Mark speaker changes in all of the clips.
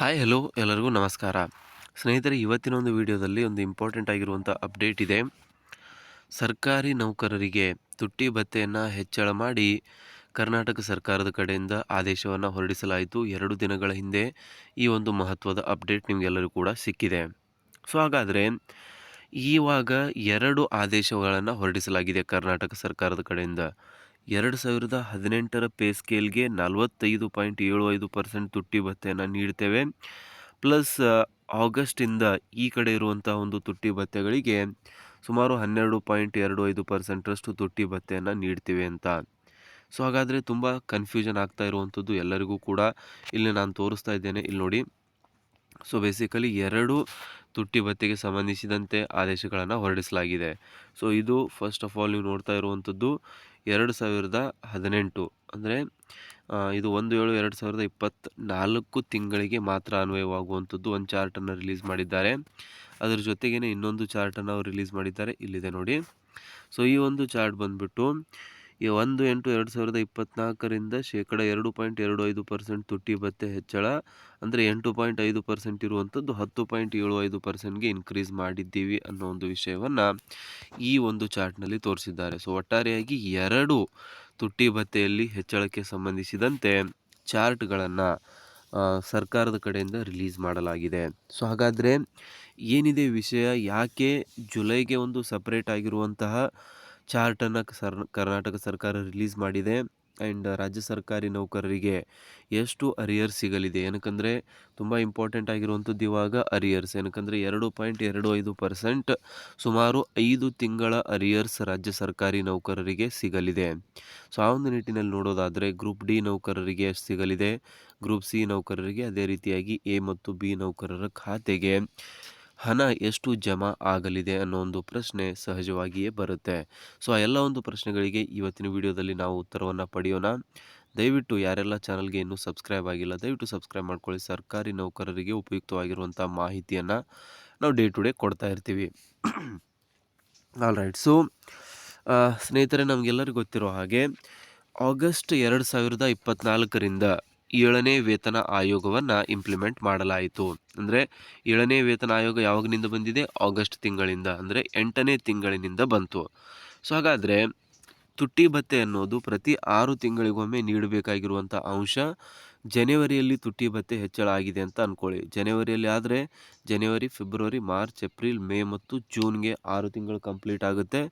Speaker 1: Hi hello ಎಲ್ಲರಿಗೂ ನಮಸ್ಕಾರ. ಸ್ನೇಹಿತರೆ, ಇವತ್ತಿನ ಒಂದು ವಿಡಿಯೋದಲ್ಲಿ ಒಂದು ಇಂಪಾರ್ಟೆಂಟ್ ಆಗಿರುವಂಥ ಅಪ್ಡೇಟ್ ಇದೆ. ಸರ್ಕಾರಿ ನೌಕರರಿಗೆ ತುಟ್ಟಿ ಭತ್ತೆಯನ್ನು ಹೆಚ್ಚಳ ಮಾಡಿ ಕರ್ನಾಟಕ ಸರ್ಕಾರದ ಕಡೆಯಿಂದ ಆದೇಶವನ್ನು ಹೊರಡಿಸಲಾಯಿತು. ಎರಡು ದಿನಗಳ ಹಿಂದೆ ಈ ಒಂದು ಮಹತ್ವದ ಅಪ್ಡೇಟ್ ನಿಮಗೆಲ್ಲರೂ ಕೂಡ ಸಿಕ್ಕಿದೆ. ಸೊ ಹಾಗಾದರೆ ಈವಾಗ ಎರಡು ಆದೇಶಗಳನ್ನು ಹೊರಡಿಸಲಾಗಿದೆ ಕರ್ನಾಟಕ ಸರ್ಕಾರದ ಕಡೆಯಿಂದ. ಎರಡು ಸಾವಿರದ ಹದಿನೆಂಟರ ಪೇ ಸ್ಕೇಲ್ಗೆ ನಲವತ್ತೈದು ಪಾಯಿಂಟ್ ಏಳು ಐದು ಪರ್ಸೆಂಟ್ ತುಟ್ಟಿ ಭತ್ಯೆಯನ್ನು ನೀಡ್ತೇವೆ. ಪ್ಲಸ್ ಆಗಸ್ಟಿಂದ ಈ ಕಡೆ ಇರುವಂಥ ಒಂದು ತುಟ್ಟಿ ಭತ್ಯೆಗಳಿಗೆ ಸುಮಾರು ಹನ್ನೆರಡು ಪಾಯಿಂಟ್ ಎರಡು ಐದು ಪರ್ಸೆಂಟರಷ್ಟು ತುಟ್ಟಿ ಭತ್ಯೆಯನ್ನು ನೀಡ್ತೀವಿ ಅಂತ. ಸೊ, ಹಾಗಾದರೆ ತುಂಬ ಕನ್ಫ್ಯೂಷನ್ ಆಗ್ತಾ ಇರುವಂಥದ್ದು ಎಲ್ಲರಿಗೂ ಕೂಡ. ಇಲ್ಲಿ ನಾನು ತೋರಿಸ್ತಾ ಇದ್ದೇನೆ, ಇಲ್ಲಿ ನೋಡಿ. ಸೊ, ಬೇಸಿಕಲಿ ಎರಡು ತುಟ್ಟಿ ಭತ್ಯೆಗೆ ಸಂಬಂಧಿಸಿದಂತೆ ಆದೇಶಗಳನ್ನು ಹೊರಡಿಸಲಾಗಿದೆ. ಸೊ, ಇದು ಫಸ್ಟ್ ಆಫ್ ಆಲ್ ನೀವು ನೋಡ್ತಾ ಇರುವಂಥದ್ದು ಎರಡು ಸಾವಿರದ ಹದಿನೆಂಟು. ಅಂದರೆ ಇದು ಒಂದು ಏಳು ಎರಡು ಸಾವಿರದ ಇಪ್ಪತ್ತ್ನಾಲ್ಕು ತಿಂಗಳಿಗೆ ಮಾತ್ರ ಅನ್ವಯವಾಗುವಂಥದ್ದು. ಒಂದು ಚಾರ್ಟನ್ನು ರಿಲೀಸ್ ಮಾಡಿದ್ದಾರೆ. ಅದರ ಜೊತೆಗೇ ಇನ್ನೊಂದು ಚಾರ್ಟನ್ನು ಅವರು ರಿಲೀಸ್ ಮಾಡಿದ್ದಾರೆ. ಇಲ್ಲಿದೆ ನೋಡಿ. ಸೊ, ಈ ಒಂದು ಚಾರ್ಟ್ ಬಂದುಬಿಟ್ಟು ಒಂದು ಎಂಟು ಎರಡು ಸಾವಿರದ ಇಪ್ಪತ್ತ್ನಾಲ್ಕರಿಂದ ಶೇಕಡ ಎರಡು ಪಾಯಿಂಟ್ ಎರಡು ಐದು ಪರ್ಸೆಂಟ್ ತುಟ್ಟಿ ಭತ್ತೆ ಹೆಚ್ಚಳ, ಅಂದರೆ ಎಂಟು ಪಾಯಿಂಟ್ ಐದು ಪರ್ಸೆಂಟ್ ಇರುವಂಥದ್ದು ಹತ್ತು ಪಾಯಿಂಟ್ ಏಳು ಐದು ಪರ್ಸೆಂಟ್ಗೆ ಇನ್ಕ್ರೀಸ್ ಮಾಡಿದ್ದೀವಿ ಅನ್ನೋ ಒಂದು ವಿಷಯವನ್ನು ಈ ಒಂದು ಚಾರ್ಟ್ನಲ್ಲಿ ತೋರಿಸಿದ್ದಾರೆ. ಸೊ ಒಟ್ಟಾರೆಯಾಗಿ ಎರಡು ತುಟ್ಟಿ ಭತ್ತೆಯಲ್ಲಿ ಹೆಚ್ಚಳಕ್ಕೆ ಸಂಬಂಧಿಸಿದಂತೆ ಚಾರ್ಟ್ಗಳನ್ನು ಸರ್ಕಾರದ ಕಡೆಯಿಂದ ರಿಲೀಸ್ ಮಾಡಲಾಗಿದೆ. ಸೊ ಹಾಗಾದರೆ ಏನಿದೆ ವಿಷಯ? ಯಾಕೆ ಜುಲೈಗೆ ಒಂದು ಸಪ್ರೇಟ್ ಆಗಿರುವಂತಹ ಚಾರ್ಟನ್ನು ಸರ್ ಕರ್ನಾಟಕ ಸರ್ಕಾರ ರಿಲೀಸ್ ಮಾಡಿದೆ. ಆ್ಯಂಡ್ ರಾಜ್ಯ ಸರ್ಕಾರಿ ನೌಕರರಿಗೆ ಎಷ್ಟು ಅರಿಯರ್ಸ್ ಸಿಗಲಿದೆ. ಏನಕ್ಕಂದರೆ ತುಂಬ ಇಂಪಾರ್ಟೆಂಟ್ ಆಗಿರುವಂಥದ್ದು ಇವಾಗ ಅರಿಯರ್ಸ್. ಏನಕ್ಕಂದರೆ ಎರಡು ಪಾಯಿಂಟ್ ಎರಡು ಐದು ಪರ್ಸೆಂಟ್ ಸುಮಾರು ಐದು ತಿಂಗಳ ಅರಿಯರ್ಸ್ ರಾಜ್ಯ ಸರ್ಕಾರಿ ನೌಕರರಿಗೆ ಸಿಗಲಿದೆ. ಸೊ, ಆ ಒಂದು ನಿಟ್ಟಿನಲ್ಲಿ ನೋಡೋದಾದರೆ ಗ್ರೂಪ್ ಡಿ ನೌಕರರಿಗೆ ಎಷ್ಟು ಸಿಗಲಿದೆ? ಗ್ರೂಪ್ ಸಿ ನೌಕರರಿಗೆ ಅದೇ ರೀತಿಯಾಗಿ ಎ ಮತ್ತು ಬಿ ನೌಕರರ ಖಾತೆಗೆ. ಹಣ ಎಷ್ಟು ಜಮಾ ಆಗಲಿದೆ ಅನ್ನೋ ಒಂದು ಪ್ರಶ್ನೆ ಸಹಜವಾಗಿಯೇ ಬರುತ್ತೆ. ಸೊ, ಆ ಎಲ್ಲ ಒಂದು ಪ್ರಶ್ನೆಗಳಿಗೆ ಇವತ್ತಿನ ವಿಡಿಯೋದಲ್ಲಿ ನಾವು ಉತ್ತರವನ್ನು ಪಡೆಯೋಣ. ದಯವಿಟ್ಟು ಯಾರೆಲ್ಲ ಚಾನಲ್ಗೆ ಇನ್ನೂ ಸಬ್ಸ್ಕ್ರೈಬ್ ಆಗಿಲ್ಲ, ದಯವಿಟ್ಟು ಸಬ್ಸ್ಕ್ರೈಬ್ ಮಾಡ್ಕೊಳ್ಳಿ. ಸರ್ಕಾರಿ ನೌಕರರಿಗೆ ಉಪಯುಕ್ತವಾಗಿರುವಂಥ ಮಾಹಿತಿಯನ್ನು ನಾವು ಡೇ ಟು ಡೇ ಕೊಡ್ತಾ ಇರ್ತೀವಿ. ಆಲ್ ರೈಟ್ ಸೊ ಸ್ನೇಹಿತರೆ, ನಮಗೆಲ್ಲರಿಗೂ ಗೊತ್ತಿರೋ ಹಾಗೆ, ಆಗಸ್ಟ್ ಎರಡು ಸಾವಿರದ ಇಪ್ಪತ್ತ್ನಾಲ್ಕರಿಂದ ಏಳನೇ ವೇತನ ಆಯೋಗವನ್ನು ಇಂಪ್ಲಿಮೆಂಟ್ ಮಾಡಲಾಯಿತು. ಅಂದರೆ ಏಳನೇ ವೇತನ ಆಯೋಗ ಯಾವಾಗಿನಿಂದ ಬಂದಿದೆ? ಆಗಸ್ಟ್ ತಿಂಗಳಿಂದ, ಅಂದರೆ ಎಂಟನೇ ತಿಂಗಳಿನಿಂದ ಬಂತು. ಸೊ ಹಾಗಾದರೆ ತುಟ್ಟಿ ಭತ್ಯೆ ಅನ್ನೋದು ಪ್ರತಿ ಆರು ತಿಂಗಳಿಗೊಮ್ಮೆ ನೀಡಬೇಕಾಗಿರುವಂಥ ಅಂಶ ಜನವರಿಯಲ್ಲಿ ತುಟ್ಟಿ ಭತ್ಯೆ ಹೆಚ್ಚಳ ಆಗಿದೆ ಅಂತ ಅಂದ್ಕೊಳ್ಳಿ ಜನವರಿಯಲ್ಲಿ ಆದರೆ ಜನವರಿ, ಫೆಬ್ರವರಿ, ಮಾರ್ಚ್, ಏಪ್ರಿಲ್, ಮೇ ಮತ್ತು ಜೂನ್ಗೆ ಆರು ತಿಂಗಳು ಕಂಪ್ಲೀಟ್ ಆಗುತ್ತೆ.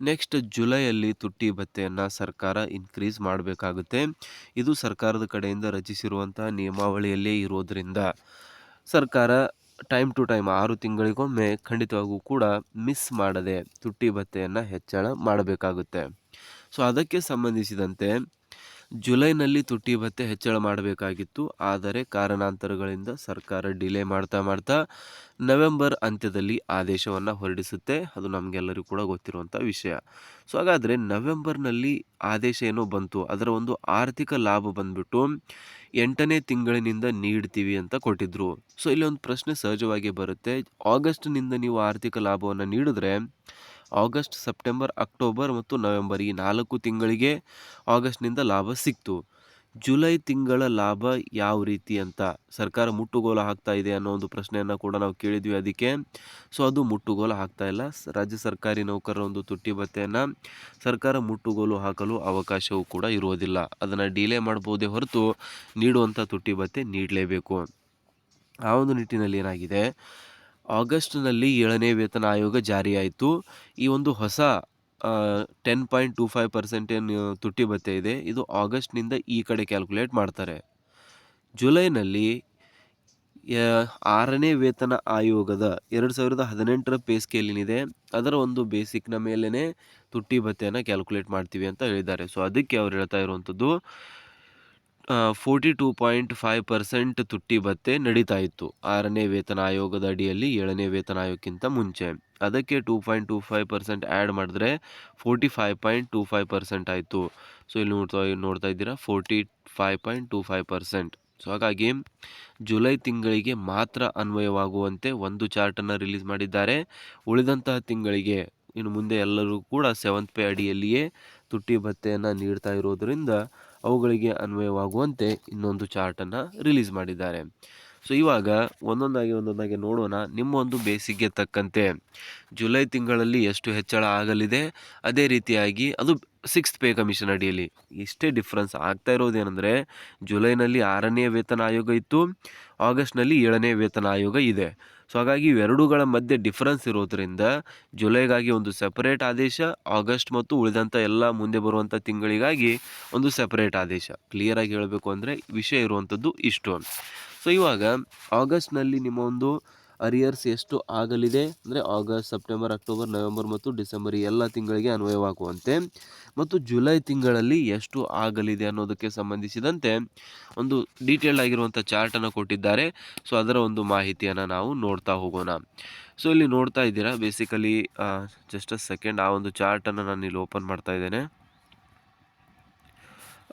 Speaker 1: ನೆಕ್ಸ್ಟ್ ಜುಲೈಯಲ್ಲಿ ತುಟ್ಟಿ ಭತ್ತೆಯನ್ನು ಸರ್ಕಾರ ಇನ್ಕ್ರೀಸ್ ಮಾಡಬೇಕಾಗುತ್ತೆ. ಇದು ಸರ್ಕಾರದ ಕಡೆಯಿಂದ ರಚಿಸಿರುವಂಥ ನಿಯಮಾವಳಿಯಲ್ಲೇ ಇರೋದರಿಂದ ಸರ್ಕಾರ ಟೈಮ್ ಟು ಟೈಮ್ ಆರು ತಿಂಗಳಿಗೊಮ್ಮೆ ಖಂಡಿತವಾಗೂ ಕೂಡ ಮಿಸ್ ಮಾಡದೆ ತುಟ್ಟಿ ಭತ್ತೆಯನ್ನು ಹೆಚ್ಚಳ ಮಾಡಬೇಕಾಗುತ್ತೆ. ಸೊ ಅದಕ್ಕೆ ಸಂಬಂಧಿಸಿದಂತೆ ಜುಲೈನಲ್ಲಿ ತುಟ್ಟಿ ಭತ್ತೆ ಹೆಚ್ಚಳ ಮಾಡಬೇಕಾಗಿತ್ತು, ಆದರೆ ಕಾರಣಾಂತರಗಳಿಂದ ಸರ್ಕಾರ ಡಿಲೇ ಮಾಡ್ತಾ ಮಾಡ್ತಾ ನವೆಂಬರ್ ಅಂತ್ಯದಲ್ಲಿ ಆದೇಶವನ್ನು ಹೊರಡಿಸುತ್ತೆ. ಅದು ನಮಗೆಲ್ಲರಿಗೂ ಕೂಡ ಗೊತ್ತಿರುವಂಥ ವಿಷಯ. ಸೊ ಹಾಗಾದರೆ ನವೆಂಬರ್ನಲ್ಲಿ ಆದೇಶ ಏನೋ ಬಂತು, ಅದರ ಒಂದು ಆರ್ಥಿಕ ಲಾಭ ಬಂದ್ಬಿಟ್ಟು ಎಂಟನೇ ತಿಂಗಳಿನಿಂದ ನೀಡ್ತೀವಿ ಅಂತ ಕೊಟ್ಟಿದ್ರು. ಸೊ ಇಲ್ಲಿ ಒಂದು ಪ್ರಶ್ನೆ ಸಹಜವಾಗಿ ಬರುತ್ತೆ. ಆಗಸ್ಟ್ನಿಂದ ನೀವು ಆರ್ಥಿಕ ಲಾಭವನ್ನು ನೀಡಿದ್ರೆ ಆಗಸ್ಟ್, ಸೆಪ್ಟೆಂಬರ್, ಅಕ್ಟೋಬರ್ ಮತ್ತು ನವೆಂಬರ್ ಈ ನಾಲ್ಕು ತಿಂಗಳಿಗೆ ಆಗಸ್ಟ್ನಿಂದ ಲಾಭ ಸಿಕ್ತು. ಜುಲೈ ತಿಂಗಳ ಲಾಭ ಯಾವ ರೀತಿ ಅಂತ ಸರ್ಕಾರ ಮುಟ್ಟುಗೋಲು ಹಾಕ್ತಾ ಇದೆ ಅನ್ನೋ ಒಂದು ಪ್ರಶ್ನೆಯನ್ನು ಕೂಡ ನಾವು ಕೇಳಿದ್ವಿ ಅದಕ್ಕೆ. ಸೊ, ಅದು ಮುಟ್ಟುಗೋಲು ಹಾಕ್ತಾ ಇಲ್ಲ. ರಾಜ್ಯ ಸರ್ಕಾರಿ ನೌಕರರ ಒಂದು ತುಟ್ಟಿ ಭತ್ತೆಯನ್ನು ಸರ್ಕಾರ ಮುಟ್ಟುಗೋಲು ಹಾಕಲು ಅವಕಾಶವೂ ಕೂಡ ಇರುವುದಿಲ್ಲ. ಅದನ್ನು ಡಿಲೇ ಮಾಡ್ಬೋದೇ ಹೊರತು ನೀಡುವಂಥ ತುಟ್ಟಿ ಭತ್ತೆ ನೀಡಲೇಬೇಕು. ಆ ಒಂದು ನಿಟ್ಟಿನಲ್ಲಿ ಏನಾಗಿದೆ? ಆಗಸ್ಟ್ನಲ್ಲಿ ಏಳನೇ ವೇತನ ಆಯೋಗ ಜಾರಿಯಾಯಿತು. ಈ ಒಂದು ಹೊಸ ten point two five percent ಏನು ತುಟ್ಟಿ ಭತ್ಯೆ ಇದೆ. ಇದು ಆಗಸ್ಟ್ನಿಂದ ಈ ಕಡೆ ಕ್ಯಾಲ್ಕುಲೇಟ್ ಮಾಡ್ತಾರೆ. ಜುಲೈನಲ್ಲಿ ಆರನೇ ವೇತನ ಆಯೋಗದ ಎರಡು ಸಾವಿರದ ಹದಿನೆಂಟರ ಪೇ ಸ್ಕೇಲ್ ಏನಿದೆ ಅದರ ಒಂದು ಬೇಸಿಕ್ನ ಮೇಲೇ ತುಟ್ಟಿ ಭತ್ತೆಯನ್ನು ಕ್ಯಾಲ್ಕುಲೇಟ್ ಮಾಡ್ತೀವಿ ಅಂತ ಹೇಳಿದ್ದಾರೆ. ಸೊ, ಅದಕ್ಕೆ ಅವ್ರು ಹೇಳ್ತಾ ಇರುವಂಥದ್ದು forty two point five percent ತುಟ್ಟಿ ಭತ್ತೆ ನಡೀತಾ ಇತ್ತು. ಆರನೇ ವೇತನ ಆಯೋಗದ ಅಡಿಯಲ್ಲಿ ಏಳನೇ ವೇತನ ಆಯೋಗಕ್ಕಿಂತ ಮುಂಚೆ. ಅದಕ್ಕೆ two point two five percent add ಮಾಡಿದ್ರೆ forty five point two five percent ಆಯಿತು. ಸೊ ಇಲ್ಲಿ ನೋಡ್ತಾ ನೋಡ್ತಾ ಇದ್ದೀರಾ? Forty five point two five percent so ಹಾಗಾಗಿ ಜುಲೈ ತಿಂಗಳಿಗೆ ಮಾತ್ರ ಅನ್ವಯವಾಗುವಂತೆ ಒಂದು ಚಾರ್ಟನ್ನು ರಿಲೀಸ್ ಮಾಡಿದ್ದಾರೆ. ಉಳಿದಂತಹ ತಿಂಗಳಿಗೆ ಇನ್ನು ಮುಂದೆ ಎಲ್ಲರೂ ಕೂಡ ಸೆವೆಂತ್ ಪೇ ಅಡಿಯಲ್ಲಿಯೇ ತುಟ್ಟಿ ಭತ್ತೆಯನ್ನು ನೀಡ್ತಾ ಇರೋದರಿಂದ ಅವುಗಳಿಗೆ ಅನ್ವಯವಾಗುವಂತೆ ಇನ್ನೊಂದು ಚಾರ್ಟನ್ನು ರಿಲೀಸ್ ಮಾಡಿದ್ದಾರೆ. ಸೊ ಇವಾಗ ಒಂದೊಂದಾಗಿ ಒಂದೊಂದಾಗಿ ನೋಡೋಣ ನಿಮ್ಮ ಒಂದು ಬೇಸಿಗೆ ತಕ್ಕಂತೆ. ಜುಲೈ ತಿಂಗಳಲ್ಲಿ ಎಷ್ಟು ಹೆಚ್ಚಳ ಆಗಲಿದೆ? ಅದೇ ರೀತಿಯಾಗಿ ಅದು ಸಿಕ್ಸ್ತ್ ಪೇ ಕಮಿಷನ್ ಅಡಿಯಲ್ಲಿ. ಇಷ್ಟೇ ಡಿಫ್ರೆನ್ಸ್ ಆಗ್ತಾ ಇರೋದೇನೆಂದರೆ ಜುಲೈನಲ್ಲಿ ಆರನೇ ವೇತನ ಆಯೋಗ ಇತ್ತು, ಆಗಸ್ಟ್ನಲ್ಲಿ ಏಳನೇ ವೇತನ ಆಯೋಗ ಇದೆ. ಸೊ ಹಾಗಾಗಿ ಇವೆರಡುಗಳ ಮಧ್ಯೆ ಡಿಫ್ರೆನ್ಸ್ ಇರೋದ್ರಿಂದ ಜುಲೈಗಾಗಿ ಒಂದು ಸೆಪರೇಟ್ ಆದೇಶ, ಆಗಸ್ಟ್ ಮತ್ತು ಉಳಿದಂಥ ಎಲ್ಲ ಮುಂದೆ ಬರುವಂಥ ತಿಂಗಳಿಗಾಗಿ ಒಂದು ಸೆಪರೇಟ್ ಆದೇಶ. ಕ್ಲಿಯರಾಗಿ ಹೇಳಬೇಕು ಅಂದರೆ ವಿಷಯ ಇರುವಂಥದ್ದು ಇಷ್ಟು ಸೊ ಇವಾಗ ಆಗಸ್ಟ್ನಲ್ಲಿ ನಿಮ್ಮ ಒಂದು ಅರಿಯರ್ಸ್ ಎಷ್ಟು ಆಗಲಿದೆ ಅಂದರೆ ಆಗಸ್ಟ್, ಸೆಪ್ಟೆಂಬರ್, ಅಕ್ಟೋಬರ್, ನವೆಂಬರ್ ಮತ್ತು ಡಿಸೆಂಬರ್ ಎಲ್ಲ ತಿಂಗಳಿಗೆ ಅನ್ವಯವಾಗುವಂತೆ. ಮತ್ತು ಜುಲೈ ತಿಂಗಳಲ್ಲಿ ಎಷ್ಟು ಆಗಲಿದೆ ಅನ್ನೋದಕ್ಕೆ ಸಂಬಂಧಿಸಿದಂತೆ ಒಂದು ಡೀಟೇಲ್ಡ್ ಆಗಿರುವಂಥ ಚಾರ್ಟನ್ನು ಕೊಟ್ಟಿದ್ದಾರೆ. ಸೊ ಅದರ ಒಂದು ಮಾಹಿತಿಯನ್ನು ನಾವು ನೋಡ್ತಾ ಹೋಗೋಣ. ಸೊ ಇಲ್ಲಿ ನೋಡ್ತಾ ಇದ್ದೀರಾ ಬೇಸಿಕಲಿ ಜಸ್ಟ್ ಅ ಸೆಕೆಂಡ್ ಆ ಒಂದು ಚಾರ್ಟನ್ನು ನಾನು ಇಲ್ಲಿ ಓಪನ್ ಮಾಡ್ತಾ ಇದ್ದೇನೆ.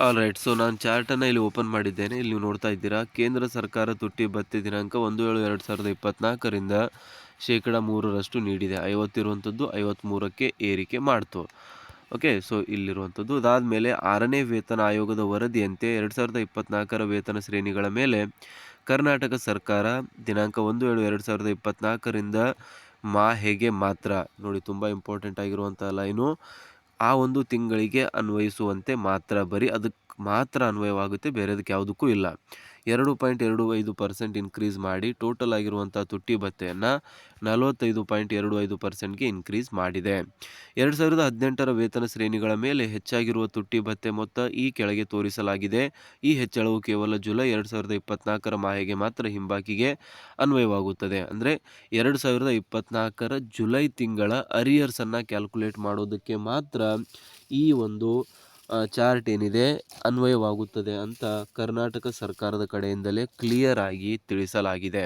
Speaker 1: ಆಲ್ ರೈಟ್ ಸೊ ನಾನು ಚಾರ್ಟನ್ನು ಇಲ್ಲಿ ಓಪನ್ ಮಾಡಿದ್ದೇನೆ. ಇಲ್ಲಿ ನೀವು ನೋಡ್ತಾ ಇದ್ದೀರಾ, ಕೇಂದ್ರ ಸರ್ಕಾರ ತುಟ್ಟಿ ಭತ್ಯೆ ದಿನಾಂಕ ಒಂದು ಏಳು ಎರಡು ಸಾವಿರದ ಇಪ್ಪತ್ನಾಲ್ಕರಿಂದ ಶೇಕಡ ಮೂರರಷ್ಟು ನೀಡಿದೆ. ಐವತ್ತಿರುವಂಥದ್ದು ಐವತ್ತ್ಮೂರಕ್ಕೆ ಏರಿಕೆ ಮಾಡ್ತು. ಓಕೆ ಸೊ ಇಲ್ಲಿರುವಂಥದ್ದು ಅದಾದಮೇಲೆ ಆರನೇ ವೇತನ ಆಯೋಗದ ವರದಿಯಂತೆ ಎರಡು ಸಾವಿರದ ಇಪ್ಪತ್ನಾಲ್ಕರ ವೇತನ ಶ್ರೇಣಿಗಳ ಮೇಲೆ ಕರ್ನಾಟಕ ಸರ್ಕಾರ ದಿನಾಂಕ ಒಂದು ಏಳು ಎರಡು ಸಾವಿರದ ಇಪ್ಪತ್ನಾಲ್ಕರಿಂದ ಮಾಹೆಗೆ ಮಾತ್ರ. ನೋಡಿ, ತುಂಬ ಇಂಪಾರ್ಟೆಂಟ್ ಆಗಿರುವಂಥ ಲೈನು ಆ ಒಂದು ತಿಂಗಳಿಗೆ ಅನ್ವಯಿಸುವಂತೆ ಮಾತ್ರ ಬರೀ ಅದಕ್ಕೆ ಮಾತ್ರ ಅನ್ವಯವಾಗುತ್ತೆ, ಬೇರೆದಕ್ಕೆ ಯಾವುದಕ್ಕೂ ಇಲ್ಲ. ಎರಡು ಪಾಯಿಂಟ್ ಎರಡು ಐದು ಪರ್ಸೆಂಟ್ ಇನ್ಕ್ರೀಸ್ ಮಾಡಿ ಟೋಟಲ್ ಆಗಿರುವಂಥ ತುಟ್ಟಿ ಭತ್ತೆಯನ್ನು ನಲವತ್ತೈದು ಪಾಯಿಂಟ್ ಎರಡು ಐದು ಪರ್ಸೆಂಟ್ಗೆ ಇನ್ಕ್ರೀಸ್ ಮಾಡಿದೆ. ಎರಡು ಸಾವಿರದ ಹದಿನೆಂಟರ ವೇತನ ಶ್ರೇಣಿಗಳ ಮೇಲೆ ಹೆಚ್ಚಾಗಿರುವ ತುಟ್ಟಿ ಭತ್ತೆ ಮೊತ್ತ ಈ ಕೆಳಗೆ ತೋರಿಸಲಾಗಿದೆ. ಈ ಹೆಚ್ಚಳವು ಕೇವಲ ಜುಲೈ ಎರಡು ಸಾವಿರದ ಇಪ್ಪತ್ನಾಲ್ಕರ ಮಾಹೆಗೆ ಮಾತ್ರ ಹಿಂಬಾಕಿಗೆ ಅನ್ವಯವಾಗುತ್ತದೆ. ಅಂದರೆ ಎರಡು ಸಾವಿರದ ಇಪ್ಪತ್ನಾಲ್ಕರ ಜುಲೈ ತಿಂಗಳ ಅರಿಯರ್ಸನ್ನು ಕ್ಯಾಲ್ಕುಲೇಟ್ ಮಾಡೋದಕ್ಕೆ ಮಾತ್ರ ಈ ಒಂದು ಚಾರ್ಟ್ ಏನಿದೆ ಅನ್ವಯವಾಗುತ್ತದೆ ಅಂತ ಕರ್ನಾಟಕ ಸರ್ಕಾರದ ಕಡೆಯಿಂದಲೇ ಕ್ಲಿಯರ್ ಆಗಿ ತಿಳಿಸಲಾಗಿದೆ.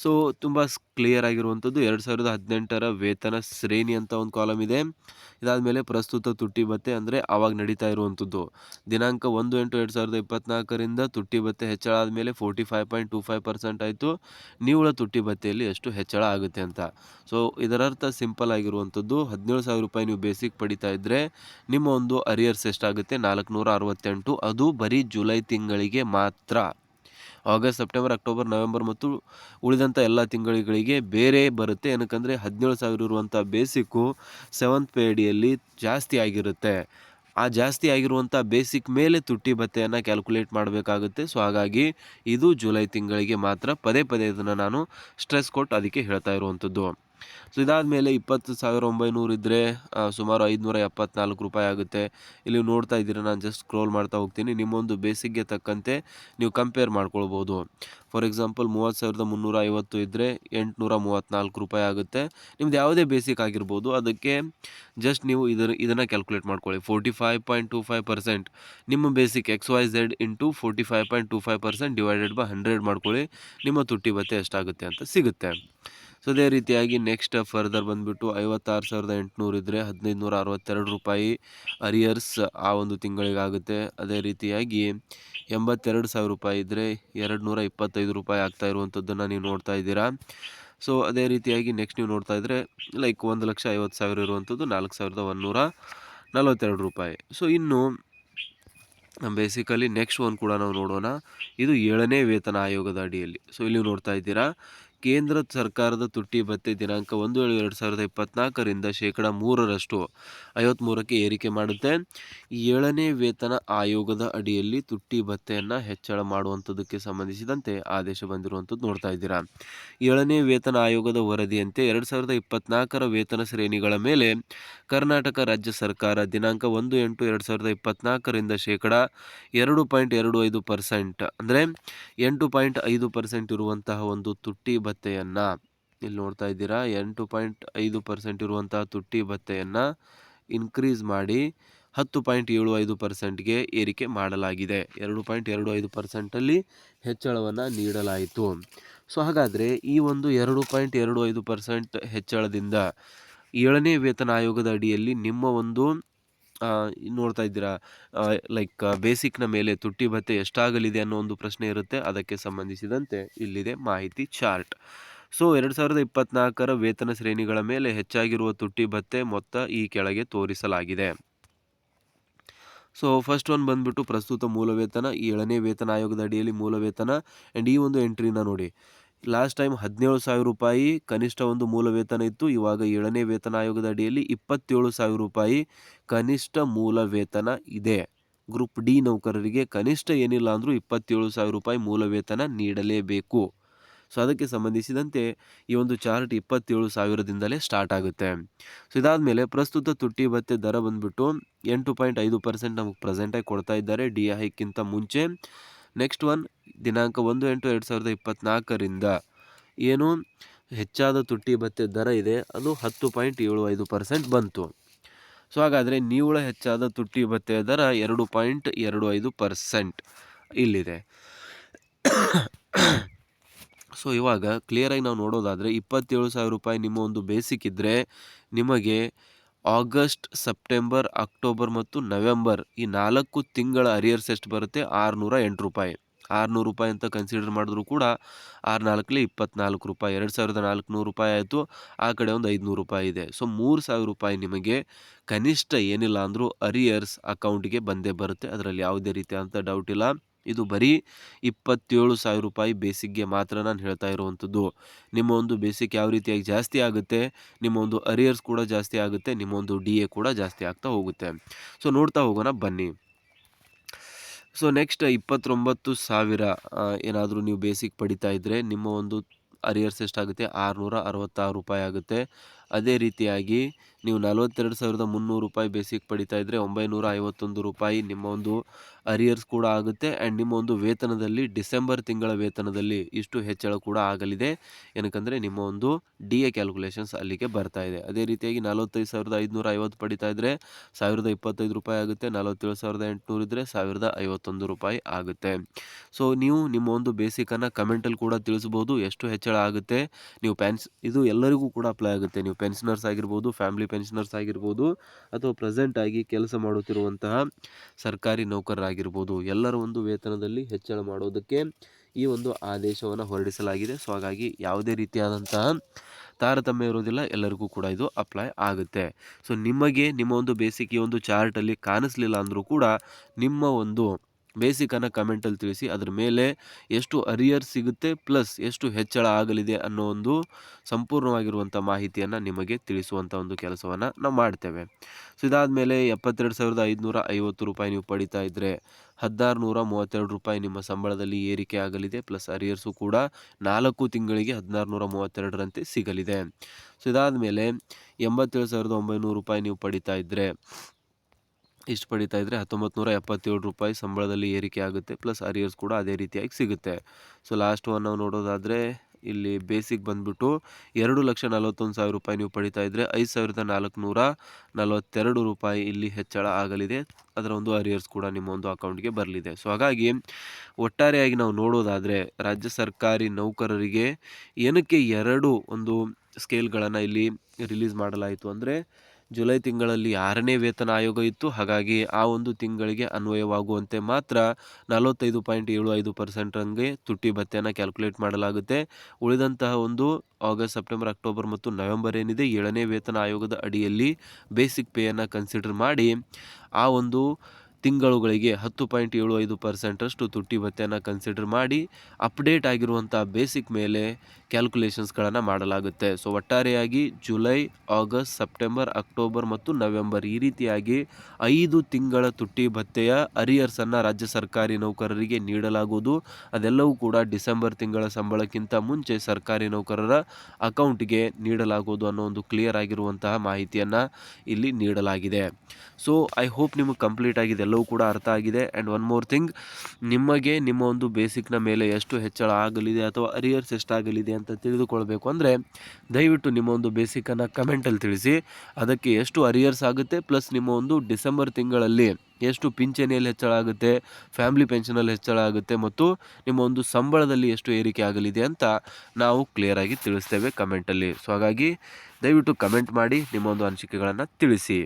Speaker 1: ಸೊ, ತುಂಬ ಕ್ಲಿಯರ್ ಆಗಿರುವಂಥದ್ದು ಎರಡು ಸಾವಿರದ ಹದಿನೆಂಟರ ವೇತನ ಶ್ರೇಣಿ ಅಂತ ಒಂದು ಕಾಲಮ್ ಇದೆ. ಇದಾದ ಮೇಲೆ ಪ್ರಸ್ತುತ ತುಟ್ಟಿ ಭತ್ತೆ ಅಂದರೆ ಆವಾಗ ನಡೀತಾ ಇರುವಂಥದ್ದು. ದಿನಾಂಕ ಒಂದು ಎಂಟು ಎರಡು ಸಾವಿರದ ಇಪ್ಪತ್ನಾಲ್ಕರಿಂದ ತುಟ್ಟಿ ಭತ್ಯೆ ಹೆಚ್ಚಳ ಆದಮೇಲೆ forty five point two five percent ಆಯಿತು. ನಿವ್ವಳ ತುಟ್ಟಿ ಭತ್ಯೆಯಲ್ಲಿ ಎಷ್ಟು ಹೆಚ್ಚಳ ಆಗುತ್ತೆ ಅಂತ. ಸೊ, ಇದರರ್ಥ ಸಿಂಪಲ್ ಆಗಿರುವಂಥದ್ದು. ಹದಿನೇಳು ಸಾವಿರ ರೂಪಾಯಿ ನೀವು ಬೇಸಿಕ್ ಪಡಿತಾ ಇದ್ದರೆ ನಿಮ್ಮ ಒಂದು ಅರಿಯರ್ಸ್ ಎಷ್ಟಾಗುತ್ತೆ? ನಾಲ್ಕುನೂರ ಅರವತ್ತೆಂಟು. ಅದು ಬರೀ ಜುಲೈ ತಿಂಗಳಿಗೆ ಮಾತ್ರ. ಆಗಸ್ಟ್, ಸೆಪ್ಟೆಂಬರ್, ಅಕ್ಟೋಬರ್, ನವೆಂಬರ್ ಮತ್ತು ಉಳಿದಂಥ ಎಲ್ಲ ತಿಂಗಳುಗಳಿಗೆ ಬೇರೆ ಬರುತ್ತೆ. ಏನಕ್ಕಂದರೆ ಹದಿನೇಳು ಸಾವಿರ ಇರುವಂಥ ಬೇಸಿಕ್ಕು ಸೆವೆಂತ್ ಪೇ ಅಡಿಯಲ್ಲಿ ಜಾಸ್ತಿ ಆಗಿರುತ್ತೆ. ಆ ಜಾಸ್ತಿ ಆಗಿರುವಂಥ ಬೇಸಿಕ್ ಮೇಲೆ ತುಟ್ಟಿ ಭತ್ತೆಯನ್ನು ಕ್ಯಾಲ್ಕುಲೇಟ್ ಮಾಡಬೇಕಾಗುತ್ತೆ. ಸೊ ಹಾಗಾಗಿ ಇದು ಜುಲೈ ತಿಂಗಳಿಗೆ ಮಾತ್ರ ಪದೇ ಪದೇ ಇದನ್ನು ನಾನು ಸ್ಟ್ರೆಸ್ ಕೊಟ್ಟು ಅದಕ್ಕೆ ಹೇಳ್ತಾ ಇರುವಂಥದ್ದು. ಸೊ ಇದಾದಮೇಲೆ ಇಪ್ಪತ್ತು ಸಾವಿರ ಒಂಬೈನೂರು ಇದ್ದರೆ ಸುಮಾರು ಐದುನೂರ ಎಪ್ಪತ್ನಾಲ್ಕು ರೂಪಾಯಿ ಆಗುತ್ತೆ. ಇಲ್ಲಿ ನೋಡ್ತಾ ಇದ್ದೀರಾ, ನಾನು ಜಸ್ಟ್ ಸ್ಕ್ರೋಲ್ ಮಾಡ್ತಾ ಹೋಗ್ತೀನಿ. ನಿಮ್ಮೊಂದು ಬೇಸಿಕ್ಗೆ ತಕ್ಕಂತೆ ನೀವು ಕಂಪೇರ್ ಮಾಡ್ಕೊಳ್ಬೋದು. ಫಾರ್ ಎಕ್ಸಾಂಪಲ್ ಮೂವತ್ತು ಸಾವಿರದ ಮುನ್ನೂರ ಐವತ್ತು ಇದ್ದರೆ ಎಂಟುನೂರ ಮೂವತ್ತ್ನಾಲ್ಕು ರೂಪಾಯಿ ಆಗುತ್ತೆ. ನಿಮ್ದು ಯಾವುದೇ ಬೇಸಿಕ್ ಆಗಿರ್ಬೋದು, ಅದಕ್ಕೆ ಜಸ್ಟ್ ನೀವು ಇದರ, ಇದನ್ನು ಕ್ಯಾಲ್ಕುಲೇಟ್ ಮಾಡ್ಕೊಳ್ಳಿ. Forty five point two five percent ನಿಮ್ಮ basic X Y Z into forty five point two five percent divided by hundred ಮಾಡ್ಕೊಳ್ಳಿ. ನಿಮ್ಮ ತುಟ್ಟಿ ಬತ್ತೆ ಎಷ್ಟಾಗುತ್ತೆ ಅಂತ ಸಿಗುತ್ತೆ. ಸೊ ಅದೇ ರೀತಿಯಾಗಿ ನೆಕ್ಸ್ಟ್ ಫರ್ದರ್ ಬಂದುಬಿಟ್ಟು ಐವತ್ತಾರು ಸಾವಿರದ ಎಂಟುನೂರು ಇದ್ದರೆ ಹದಿನೈದು ನೂರ ಅರವತ್ತೆರಡು ರೂಪಾಯಿ ಅರಿಯರ್ಸ್ ಆ ಒಂದು ತಿಂಗಳಿಗಾಗುತ್ತೆ. ಅದೇ ರೀತಿಯಾಗಿ ಎಂಬತ್ತೆರಡು ಸಾವಿರ ರೂಪಾಯಿ ಇದ್ದರೆ ಎರಡು ನೂರ ಇಪ್ಪತ್ತೈದು ರೂಪಾಯಿ ಆಗ್ತಾ ಇರುವಂಥದ್ದನ್ನು ನೀವು ನೋಡ್ತಾ ಇದ್ದೀರಾ. ಸೊ ಅದೇ ರೀತಿಯಾಗಿ ನೆಕ್ಸ್ಟ್ ನೀವು ನೋಡ್ತಾ ಇದ್ದರೆ ಲೈಕ್ ಒಂದು ಲಕ್ಷ ಐವತ್ತು ಸಾವಿರ ಇರುವಂಥದ್ದು ನಾಲ್ಕು ಸಾವಿರದ ಒಂದುನೂರ ನಲವತ್ತೆರಡು ರೂಪಾಯಿ. ಸೊ ಇನ್ನು ಬೇಸಿಕಲಿ ನೆಕ್ಸ್ಟ್ ಒನ್ ಕೂಡ ನಾವು ನೋಡೋಣ. ಇದು ಏಳನೇ ವೇತನ ಆಯೋಗದ ಅಡಿಯಲ್ಲಿ. ಸೊ ಇಲ್ಲಿ ನೋಡ್ತಾ ಇದ್ದೀರಾ. ಕೇಂದ್ರ ಸರ್ಕಾರದ ತುಟ್ಟಿ ಭತ್ಯೆ ದಿನಾಂಕ ಒಂದು ಏಳು ಎರಡು ಸಾವಿರದ ಇಪ್ಪತ್ನಾಲ್ಕರಿಂದ ಶೇಕಡ ಮೂರರಷ್ಟು ಐವತ್ತ್ಮೂರಕ್ಕೆ ಏರಿಕೆ ಮಾಡುತ್ತೆ. ಏಳನೇ ವೇತನ ಆಯೋಗದ ಅಡಿಯಲ್ಲಿ ತುಟ್ಟಿ ಭತ್ಯೆಯನ್ನು ಹೆಚ್ಚಳ ಮಾಡುವಂಥದ್ದಕ್ಕೆ ಸಂಬಂಧಿಸಿದಂತೆ ಆದೇಶ ಬಂದಿರುವಂಥದ್ದು ನೋಡ್ತಾ ಇದ್ದೀರಾ. ಏಳನೇ ವೇತನ ಆಯೋಗದ ವರದಿಯಂತೆ ಎರಡು ಸಾವಿರದ ಇಪ್ಪತ್ನಾಲ್ಕರ ವೇತನ ಶ್ರೇಣಿಗಳ ಮೇಲೆ ಕರ್ನಾಟಕ ರಾಜ್ಯ ಸರ್ಕಾರ ದಿನಾಂಕ ಒಂದು ಎಂಟು ಎರಡು ಸಾವಿರದ ಇಪ್ಪತ್ನಾಲ್ಕರಿಂದ ಶೇಕಡ ಎರಡು ಪಾಯಿಂಟ್ ಎರಡು ಐದು ಪರ್ಸೆಂಟ್ ಅಂದರೆ ಎಂಟು ಪಾಯಿಂಟ್ ಐದು ಪರ್ಸೆಂಟ್ ಇರುವಂತಹ ಒಂದು ತುಟ್ಟಿ ಭತ್ಯೆಯನ್ನು ಇಲ್ಲಿ ನೋಡ್ತಾ ಇದ್ದೀರಾ? ಎಂಟು ಪಾಯಿಂಟ್ ಐದು ಪರ್ಸೆಂಟ್ ಇರುವಂತಹ ತುಟ್ಟಿ ಭತ್ತೆಯನ್ನ ಇನ್ಕ್ರೀಸ್ ಮಾಡಿ ಹತ್ತು ಪಾಯಿಂಟ್ ಏಳು ಐದು ಪರ್ಸೆಂಟ್ಗೆ ಏರಿಕೆ ಮಾಡಲಾಗಿದೆ. ಎರಡು ಪಾಯಿಂಟ್ ಎರಡು ಐದು ಪರ್ಸೆಂಟಲ್ಲಿ ಹೆಚ್ಚಳವನ್ನು ನೀಡಲಾಯಿತು. ಸೊ, ಹಾಗಾದರೆ ಈ ಒಂದು ಎರಡು ಪಾಯಿಂಟ್ ಎರಡು ಐದು ಪರ್ಸೆಂಟ್ ಹೆಚ್ಚಳದಿಂದ ಏಳನೇ ವೇತನ ಆಯೋಗದ ಅಡಿಯಲ್ಲಿ ನಿಮ್ಮ ಒಂದು ನೋಡ್ತಾ ಇದ್ದೀರಾ? ಲೈಕ್ ಬೇಸಿಕ್ನ ಮೇಲೆ ತುಟ್ಟಿ ಭತ್ತೆ ಎಷ್ಟಾಗಲಿದೆ ಅನ್ನೋ ಒಂದು ಪ್ರಶ್ನೆ ಇರುತ್ತೆ. ಅದಕ್ಕೆ ಸಂಬಂಧಿಸಿದಂತೆ ಇಲ್ಲಿದೆ ಮಾಹಿತಿ ಚಾರ್ಟ್. ಸೊ ಎರಡು ಸಾವಿರದ ಇಪ್ಪತ್ನಾಲ್ಕರ ವೇತನ ಶ್ರೇಣಿಗಳ ಮೇಲೆ ಹೆಚ್ಚಾಗಿರುವ ತುಟ್ಟಿ ಭತ್ತೆ ಮೊತ್ತ ಈ ಕೆಳಗೆ ತೋರಿಸಲಾಗಿದೆ. ಸೊ ಫಸ್ಟ್ ಒನ್ ಬಂದ್ಬಿಟ್ಟು ಪ್ರಸ್ತುತ ಮೂಲ ವೇತನ ಏಳನೇ ವೇತನ ಆಯೋಗದ ಅಡಿಯಲ್ಲಿ ಮೂಲ ವೇತನ ಆ್ಯಂಡ್ ಈ ಒಂದು ಎಂಟ್ರಿನ ನೋಡಿ. ಲಾಸ್ಟ್ ಟೈಮ್ ಹದಿನೇಳು ಸಾವಿರ ರೂಪಾಯಿ ಕನಿಷ್ಠ ಒಂದು ಮೂಲ ವೇತನ ಇತ್ತು. ಇವಾಗ ಏಳನೇ ವೇತನ ಆಯೋಗದ ಅಡಿಯಲ್ಲಿ ಇಪ್ಪತ್ತೇಳು ಸಾವಿರ ರೂಪಾಯಿ ಕನಿಷ್ಠ ಮೂಲ ವೇತನ ಇದೆ. ಗ್ರೂಪ್ ಡಿ ನೌಕರರಿಗೆ ಕನಿಷ್ಠ ಏನಿಲ್ಲ ಅಂದರೂ ಇಪ್ಪತ್ತೇಳು ಸಾವಿರ ರೂಪಾಯಿ ಮೂಲ ವೇತನ ನೀಡಲೇಬೇಕು. ಸೊ, ಅದಕ್ಕೆ ಸಂಬಂಧಿಸಿದಂತೆ ಈ ಒಂದು ಚಾರ್ಟ್ ಇಪ್ಪತ್ತೇಳು ಸಾವಿರದಿಂದಲೇ ಸ್ಟಾರ್ಟ್ ಆಗುತ್ತೆ. ಸೊ, ಇದಾದಮೇಲೆ ಪ್ರಸ್ತುತ ತುಟ್ಟಿ ಭತ್ಯೆ ದರ ಬಂದುಬಿಟ್ಟು ಎಂಟು ಪಾಯಿಂಟ್ ಐದು ಪರ್ಸೆಂಟ್ ನಮಗೆ ಪ್ರೆಸೆಂಟಾಗಿ ಕೊಡ್ತಾ ಇದ್ದಾರೆ. ಡಿ ಐಕ್ಕಿಂತ ಮುಂಚೆ. ನೆಕ್ಸ್ಟ್ ಒನ್ ದಿನಾಂಕ ಒಂದು, ಎಂಟು, ಎರಡು ಸಾವಿರದ ಇಪ್ಪತ್ತ್ನಾಲ್ಕರಿಂದ ಏನು? ಹೆಚ್ಚಾದ ತುಟ್ಟಿ ಭತ್ಯೆ ದರ ಇದೆ. ಅದು ಹತ್ತು ಪಾಯಿಂಟ್ ಏಳು ಐದು ಪರ್ಸೆಂಟ್ ಬಂತು. ಸೊ ಹಾಗಾದರೆ ನಿವ್ವಳ ಹೆಚ್ಚಾದ ತುಟ್ಟಿ ಭತ್ತೆಯ ದರ ಎರಡು ಪಾಯಿಂಟ್ ಎರಡು ಐದು ಪರ್ಸೆಂಟ್ ಇಲ್ಲಿದೆ. ಸೊ ಇವಾಗ ಕ್ಲಿಯರಾಗಿ ನಾವು ನೋಡೋದಾದರೆ ಇಪ್ಪತ್ತೇಳು ಸಾವಿರ ರೂಪಾಯಿ ನಿಮ್ಮ ಒಂದು ಬೇಸಿಕ್ ಇದ್ದರೆ ನಿಮಗೆ ಆಗಸ್ಟ್, ಸೆಪ್ಟೆಂಬರ್, ಅಕ್ಟೋಬರ್ ಮತ್ತು ನವೆಂಬರ್ ಈ ನಾಲ್ಕು ತಿಂಗಳ ಅರಿಯರ್ಸ್ ಎಷ್ಟು ಬರುತ್ತೆ? ಆರುನೂರ ಎಂಟು ರೂಪಾಯಿ. ಆರುನೂರು ರೂಪಾಯಿ ಅಂತ ಕನ್ಸಿಡರ್ ಮಾಡಿದ್ರು ಕೂಡ ಆರು ನಾಲ್ಕಲ್ಲಿ ಇಪ್ಪತ್ನಾಲ್ಕು ರೂಪಾಯಿ, ಎರಡು ಸಾವಿರದ ನಾಲ್ಕುನೂರು ರೂಪಾಯಿ ಆಯಿತು. ಆ ಕಡೆ ಒಂದು ಐದುನೂರು ರೂಪಾಯಿ ಇದೆ. ಸೊ ಮೂರು ಸಾವಿರ ರೂಪಾಯಿ ನಿಮಗೆ ಕನಿಷ್ಠ ಏನಿಲ್ಲ ಅಂದರೂ ಅರಿಯರ್ಸ್ ಅಕೌಂಟಿಗೆ ಬಂದೇ ಬರುತ್ತೆ. ಅದರಲ್ಲಿ ಯಾವುದೇ ರೀತಿಯಾದಂಥ ಡೌಟ್ ಇಲ್ಲ. ಇದು ಬರೀ ಇಪ್ಪತ್ತೇಳು ಸಾವಿರ ರೂಪಾಯಿ ಬೇಸಿಕ್ಗೆ ಮಾತ್ರ ನಾನು ಹೇಳ್ತಾ ಇರುವಂಥದ್ದು. ನಿಮ್ಮ ಒಂದು ಬೇಸಿಕ್ ಯಾವ ರೀತಿಯಾಗಿ ಜಾಸ್ತಿ ಆಗುತ್ತೆ, ನಿಮ್ಮ ಒಂದು ಅರಿಯರ್ಸ್ ಕೂಡ ಜಾಸ್ತಿ ಆಗುತ್ತೆ, ನಿಮ್ಮ ಒಂದು ಡಿ ಎ ಕೂಡ ಜಾಸ್ತಿ ಆಗ್ತಾ ಹೋಗುತ್ತೆ. ಸೊ ನೋಡ್ತಾ ಹೋಗೋಣ, ಬನ್ನಿ. ಸೊ ನೆಕ್ಸ್ಟ್ ಇಪ್ಪತ್ತೊಂಬತ್ತು ಸಾವಿರ ಏನಾದರೂ ನೀವು ಬೇಸಿಕ್ ಪಡಿತಾ ಇದ್ದರೆ ನಿಮ್ಮ ಒಂದು ಅರಿಯರ್ಸ್ ಎಷ್ಟಾಗುತ್ತೆ? ಆರುನೂರ ಅರವತ್ತಾರು ರೂಪಾಯಿ ಆಗುತ್ತೆ. ಅದೇ ರೀತಿಯಾಗಿ ನೀವು ನಲವತ್ತೆರಡು ಸಾವಿರದ ಮುನ್ನೂರು ರೂಪಾಯಿ ಬೇಸಿಕ್ ಪಡಿತಾ ಇದ್ದರೆ ಒಂಬೈನೂರ ಐವತ್ತೊಂದು ರೂಪಾಯಿ ನಿಮ್ಮ ಒಂದು ಅರಿಯರ್ಸ್ ಕೂಡ ಆಗುತ್ತೆ. ಆ್ಯಂಡ್ ನಿಮ್ಮ ಒಂದು ವೇತನದಲ್ಲಿ ಡಿಸೆಂಬರ್ ತಿಂಗಳ ವೇತನದಲ್ಲಿ ಇಷ್ಟು ಹೆಚ್ಚಳ ಕೂಡ ಆಗಲಿದೆ. ಏನಕ್ಕಂದರೆ ನಿಮ್ಮ ಒಂದು ಡಿ ಎ ಕ್ಯಾಲ್ಕುಲೇಷನ್ಸ್ ಅಲ್ಲಿಗೆ ಬರ್ತಾ ಇದೆ. ಅದೇ ರೀತಿಯಾಗಿ ನಲವತ್ತೈದು ಸಾವಿರದ ಐದುನೂರ ಐವತ್ತು ಪಡಿತಾ ಇದ್ದರೆ ಸಾವಿರದ ಇಪ್ಪತ್ತೈದು ರೂಪಾಯಿ ಆಗುತ್ತೆ. ನಲವತ್ತೇಳು ಸಾವಿರದ ಎಂಟುನೂರು ಇದ್ದರೆ ಸಾವಿರದ ಐವತ್ತೊಂದು ರೂಪಾಯಿ ಆಗುತ್ತೆ. ಸೊ, ನೀವು ನಿಮ್ಮ ಒಂದು ಬೇಸಿಕನ್ನು ಕಮೆಂಟಲ್ಲಿ ಕೂಡ ತಿಳಿಸ್ಬೋದು ಎಷ್ಟು ಹೆಚ್ಚಳ ಆಗುತ್ತೆ. ನೀವು ಪೆನ್ಸ್, ಇದು ಎಲ್ಲರಿಗೂ ಕೂಡ ಅಪ್ಲೈ ಆಗುತ್ತೆ. ನೀವು ಪೆನ್ಷನರ್ಸ್ ಆಗಿರ್ಬೋದು ಫ್ಯಾಮಿಲಿ ಪೆನ್ಷನರ್ಸ್ ಆಗಿರ್ಬೋದು ಅಥವಾ ಪ್ರೆಸೆಂಟ್ ಆಗಿ ಕೆಲಸ ಮಾಡುತ್ತಿರುವಂತಹ ಸರ್ಕಾರಿ ನೌಕರರಾಗಿರ್ಬೋದು. ಎಲ್ಲರ ಒಂದು ವೇತನದಲ್ಲಿ ಹೆಚ್ಚಳ ಮಾಡೋದಕ್ಕೆ ಈ ಒಂದು ಆದೇಶವನ್ನು ಹೊರಡಿಸಲಾಗಿದೆ. ಸೊ ಹಾಗಾಗಿ ಯಾವುದೇ ರೀತಿಯಾದಂತಹ ತಾರತಮ್ಯ ಇರೋದಿಲ್ಲ ಎಲ್ಲರಿಗೂ ಕೂಡ ಇದು ಅಪ್ಲೈ ಆಗುತ್ತೆ. ಸೊ ನಿಮಗೆ ನಿಮ್ಮ ಒಂದು ಬೇಸಿಕ್ ಈ ಒಂದು ಚಾರ್ಟಲ್ಲಿ ಕಾಣಿಸ್ಲಿಲ್ಲ ಅಂದರೂ ಕೂಡ ನಿಮ್ಮ ಒಂದು ಬೇಸಿಕನ್ನು ಕಮೆಂಟಲ್ಲಿ ತಿಳಿಸಿ ಅದ್ರ ಮೇಲೆ ಎಷ್ಟು ಅರಿಯರ್ ಸಿಗುತ್ತೆ ಪ್ಲಸ್ ಎಷ್ಟು ಹೆಚ್ಚಳ ಆಗಲಿದೆ ಅನ್ನೋ ಒಂದು ಸಂಪೂರ್ಣವಾಗಿರುವಂಥ ಮಾಹಿತಿಯನ್ನು ನಿಮಗೆ ತಿಳಿಸುವಂಥ ಒಂದು ಕೆಲಸವನ್ನು ನಾವು ಮಾಡ್ತೇವೆ. ಸೊ ಇದಾದಮೇಲೆ ಎಪ್ಪತ್ತೆರಡು ಸಾವಿರದ ಐದುನೂರ ಐವತ್ತು ರೂಪಾಯಿ ನೀವು ಪಡಿತಾ ಇದ್ದರೆ ಹದಿನಾರು ನೂರ ಮೂವತ್ತೆರಡು ರೂಪಾಯಿ ನಿಮ್ಮ ಸಂಬಳದಲ್ಲಿ ಏರಿಕೆ ಆಗಲಿದೆ ಪ್ಲಸ್ ಅರಿಯರ್ಸು ಕೂಡ ನಾಲ್ಕು ತಿಂಗಳಿಗೆ ಹದಿನಾರು ನೂರ ಮೂವತ್ತೆರಡರಂತೆ ಸಿಗಲಿದೆ. ಸೊ ಇದಾದಮೇಲೆ ಎಂಬತ್ತೇಳು ಸಾವಿರದ ಒಂಬೈನೂರು ರೂಪಾಯಿ ನೀವು ಪಡಿತಾ ಇದ್ದರೆ ಇಷ್ಟು ಪಡಿತಾ ಇದ್ದರೆ ಹತ್ತೊಂಬತ್ತು ನೂರ ಎಪ್ಪತ್ತೇಳು ರೂಪಾಯಿ ಸಂಬಳದಲ್ಲಿ ಏರಿಕೆ ಆಗುತ್ತೆ, ಪ್ಲಸ್ ಅರಿಯರ್ಸ್ ಕೂಡ ಅದೇ ರೀತಿಯಾಗಿ ಸಿಗುತ್ತೆ. ಸೊ ಲಾಸ್ಟ್ ಒನ್ ನಾವು ನೋಡೋದಾದರೆ, ಇಲ್ಲಿ ಬೇಸಿಕ್ ಬಂದುಬಿಟ್ಟು ಎರಡು ಲಕ್ಷ ನಲವತ್ತೊಂದು ಸಾವಿರ ರೂಪಾಯಿ ನೀವು ಪಡಿತಾ ಇದ್ದರೆ ಐದು ಸಾವಿರದ ನಾಲ್ಕುನೂರ ನಲವತ್ತೆರಡು ರೂಪಾಯಿ ಇಲ್ಲಿ ಹೆಚ್ಚಳ ಆಗಲಿದೆ. ಅದರ ಒಂದು ಅರಿಯರ್ಸ್ ಕೂಡ ನಿಮ್ಮ ಒಂದು ಅಕೌಂಟ್ಗೆ ಬರಲಿದೆ. ಸೊ ಹಾಗಾಗಿ ಒಟ್ಟಾರೆಯಾಗಿ ನಾವು ನೋಡೋದಾದರೆ ರಾಜ್ಯ ಸರ್ಕಾರಿ ನೌಕರರಿಗೆ ಏನಕ್ಕೆ ಎರಡು ಒಂದು ಸ್ಕೇಲ್ಗಳನ್ನು ಇಲ್ಲಿ ರಿಲೀಸ್ ಮಾಡಲಾಯಿತು ಅಂದರೆ ಜುಲೈ ತಿಂಗಳಲ್ಲಿ ಆರನೇ ವೇತನ ಆಯೋಗ ಇತ್ತು. ಹಾಗಾಗಿ ಆ ಒಂದು ತಿಂಗಳಿಗೆ ಅನ್ವಯವಾಗುವಂತೆ ಮಾತ್ರ ನಲವತ್ತೈದು ಪಾಯಿಂಟ್ ಏಳು ಐದು ಪರ್ಸೆಂಟ್ ಹಂಗೆ ತುಟ್ಟಿ ಭತ್ಯೆಯನ್ನು ಕ್ಯಾಲ್ಕುಲೇಟ್ ಮಾಡಲಾಗುತ್ತೆ. ಉಳಿದಂತಹ ಒಂದು ಆಗಸ್ಟ್, ಸೆಪ್ಟೆಂಬರ್, ಅಕ್ಟೋಬರ್ ಮತ್ತು ನವೆಂಬರ್ ಏನಿದೆ, ಏಳನೇ ವೇತನ ಆಯೋಗದ ಅಡಿಯಲ್ಲಿ ಬೇಸಿಕ್ ಪೇಯನ್ನು ಕನ್ಸಿಡರ್ ಮಾಡಿ ಆ ಒಂದು ತಿಂಗಳುಗಳಿಗೆ ಹತ್ತು ಪಾಯಿಂಟ್ ಏಳು ಐದು ಪರ್ಸೆಂಟಷ್ಟು ತುಟ್ಟಿ ಭತ್ಯೆಯನ್ನು ಕನ್ಸಿಡರ್ ಮಾಡಿ ಅಪ್ಡೇಟ್ ಆಗಿರುವಂಥ ಬೇಸಿಕ್ ಮೇಲೆ ಕ್ಯಾಲ್ಕುಲೇಷನ್ಸ್ಗಳನ್ನು ಮಾಡಲಾಗುತ್ತೆ. ಸೊ ಒಟ್ಟಾರೆಯಾಗಿ ಜುಲೈ ಆಗಸ್ಟ್ ಸೆಪ್ಟೆಂಬರ್ ಅಕ್ಟೋಬರ್ ಮತ್ತು ನವೆಂಬರ್ ಈ ರೀತಿಯಾಗಿ ಐದು ತಿಂಗಳ ತುಟ್ಟಿ ಭತ್ಯೆಯ ಅರಿಯರ್ಸನ್ನು ರಾಜ್ಯ ಸರ್ಕಾರಿ ನೌಕರರಿಗೆ ನೀಡಲಾಗುವುದು. ಅದೆಲ್ಲವೂ ಕೂಡ ಡಿಸೆಂಬರ್ ತಿಂಗಳ ಸಂಬಳಕ್ಕಿಂತ ಮುಂಚೆ ಸರ್ಕಾರಿ ನೌಕರರ ಅಕೌಂಟ್ಗೆ ನೀಡಲಾಗುವುದು ಅನ್ನೋ ಒಂದು ಕ್ಲಿಯರ್ ಆಗಿರುವಂತಹ ಮಾಹಿತಿಯನ್ನು ಇಲ್ಲಿ ನೀಡಲಾಗಿದೆ. ಸೊ ಐ ಹೋಪ್ ನಿಮಗೆ ಕಂಪ್ಲೀಟ್ ಆಗಿದೆ. ಎಲ್ಲವೂ ಕೂಡ ಅರ್ಥ ಆಗಿದೆ. ಆ್ಯಂಡ್ ಒನ್ ಮೋರ್ ಥಿಂಗ್ ನಿಮಗೆ ನಿಮ್ಮ ಒಂದು ಬೇಸಿಕ್ನ ಮೇಲೆ ಎಷ್ಟು ಹೆಚ್ಚಳ ಆಗಲಿದೆ ಅಥವಾ ಅರಿಯರ್ಸ್ ಎಷ್ಟಾಗಲಿದೆ ಅಂತ ತಿಳಿದುಕೊಳ್ಬೇಕು ಅಂದರೆ, ದಯವಿಟ್ಟು ನಿಮ್ಮ ಒಂದು ಬೇಸಿಕನ್ನು ಕಮೆಂಟಲ್ಲಿ ತಿಳಿಸಿ. ಅದಕ್ಕೆ ಎಷ್ಟು ಅರಿಯರ್ಸ್ ಆಗುತ್ತೆ ಪ್ಲಸ್ ನಿಮ್ಮ ಒಂದು ಡಿಸೆಂಬರ್ ತಿಂಗಳಲ್ಲಿ ಎಷ್ಟು ಪಿಂಚಣಿಯಲ್ಲಿ ಹೆಚ್ಚಳ ಆಗುತ್ತೆ ಫ್ಯಾಮಿಲಿ ಪೆನ್ಷನಲ್ಲಿ ಹೆಚ್ಚಳ ಆಗುತ್ತೆ ಮತ್ತು ನಿಮ್ಮ ಒಂದು ಸಂಬಳದಲ್ಲಿ ಎಷ್ಟು ಏರಿಕೆ ಆಗಲಿದೆ ಅಂತ ನಾವು ಕ್ಲಿಯರಾಗಿ ತಿಳಿಸ್ತೇವೆ ಕಮೆಂಟಲ್ಲಿ ಸೊ ಹಾಗಾಗಿ ದಯವಿಟ್ಟು ಕಮೆಂಟ್ ಮಾಡಿ, ನಿಮ್ಮ ಒಂದು ಅನಿಸಿಕೆಗಳನ್ನು ತಿಳಿಸಿ.